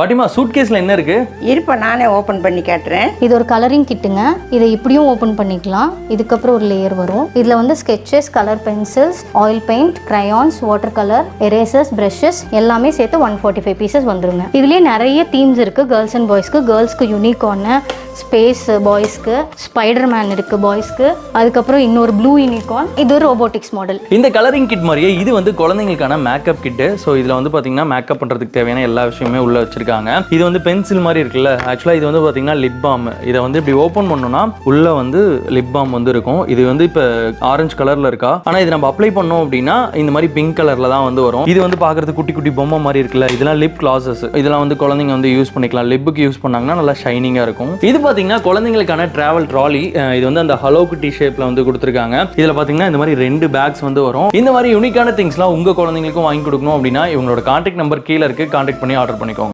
பாட்டிமா சூட் கேஸ்ல என்ன இருக்கு? இருப்ப நானே ஓப்பன் பண்ணி காட்டுறேன். இது ஒரு கலரிங் கிட்டுங்க. இதை இப்படியும் ஓப்பன் பண்ணிக்கலாம். இதுக்கப்புறம் ஒரு லேயர் வரும். இதில் வந்து sketches colour pencils oil paint crayons water colour erasers brushes எல்லாமே சேர்த்து ஒன் ஃபார்ட்டி ஃபைவ் பீசஸ் வந்துருங்க. இதுலேயே நிறைய தீம்ஸ் இருக்குது கேர்ள்ஸ் அண்ட் பாய்ஸ்க்கு கேர்ள்ஸ்க்கு யூனிகார்னு ஸ்பேஸ் பாய்ஸ்க்கு ஸ்பைடர் மேன் இருக்கு பாய்ஸ்க்கு அதுக்கப்புறம் இன்னொரு ப்ளூ யூனிகார்ன் இது ஒரு ரோபோட்டிக்ஸ் மாடல் இந்த கலரிங் கிட் மாதிரியே இது வந்து குழந்தைங்களுக்கான மேக்கப் கிட்டு ஸோ இதில் வந்து பார்த்தீங்கன்னா மேக்கப் பண்ணுறதுக்கு தேவையான எல்லா விஷயமே உள்ள வச்சிருக்காங்க. இது வந்து பென்சில் மாதிரி இருக்குல்ல? ஆக்சுவலாக இது வந்து பார்த்தீங்கன்னா லிப் பாம் இதை வந்து இப்படி ஓப்பன் பண்ணோம்னா உள்ள வந்து லிப் பாம் வந்து இருக்கும். இது வந்து இப்போ ஆரஞ்சு கலரில் இருக்கா? ஆனால் இது நம்ம அப்ளை பண்ணோம் அப்படின்னா இந்த மாதிரி பிங்க் கலரில் தான் வந்து வரும். இது வந்து பார்க்கறதுக்கு குட்டி குட்டி பொம்மை மாதிரி இருக்குல்ல? இதெல்லாம் லிப் கிளாஸஸ் இதெல்லாம் வந்து குழந்தைங்க வந்து யூஸ் பண்ணிக்கலாம். லிப்புக்கு யூஸ் பண்ணாங்கன்னா நல்லா ஷைனிங்காக இருக்கும். இது பார்த்தீங்கன்னா குழந்தைங்களுக்கான டிராவல் ட்ராலி இது வந்து அந்த ஹலோ குட்டி ஷேப்பில் வந்து கொடுத்துருக்காங்க. இதில் பார்த்தீங்கன்னா இந்த மாதிரி ரெண்டு பேக்ஸ் வந்து வரும். இந்த மாதிரி யூனிக்கான திங்ஸ்லாம் உங்கள் குழந்தைங்களுக்கும் வாங்கி கொடுக்கணும் அப்படின்னா இவங்களோட கான்டாக்ட் நம்பர் கீழே இருக்கு. கான்டாக்ட் பண்ணி ஆர்டர் பண்ணிக்கோங்க.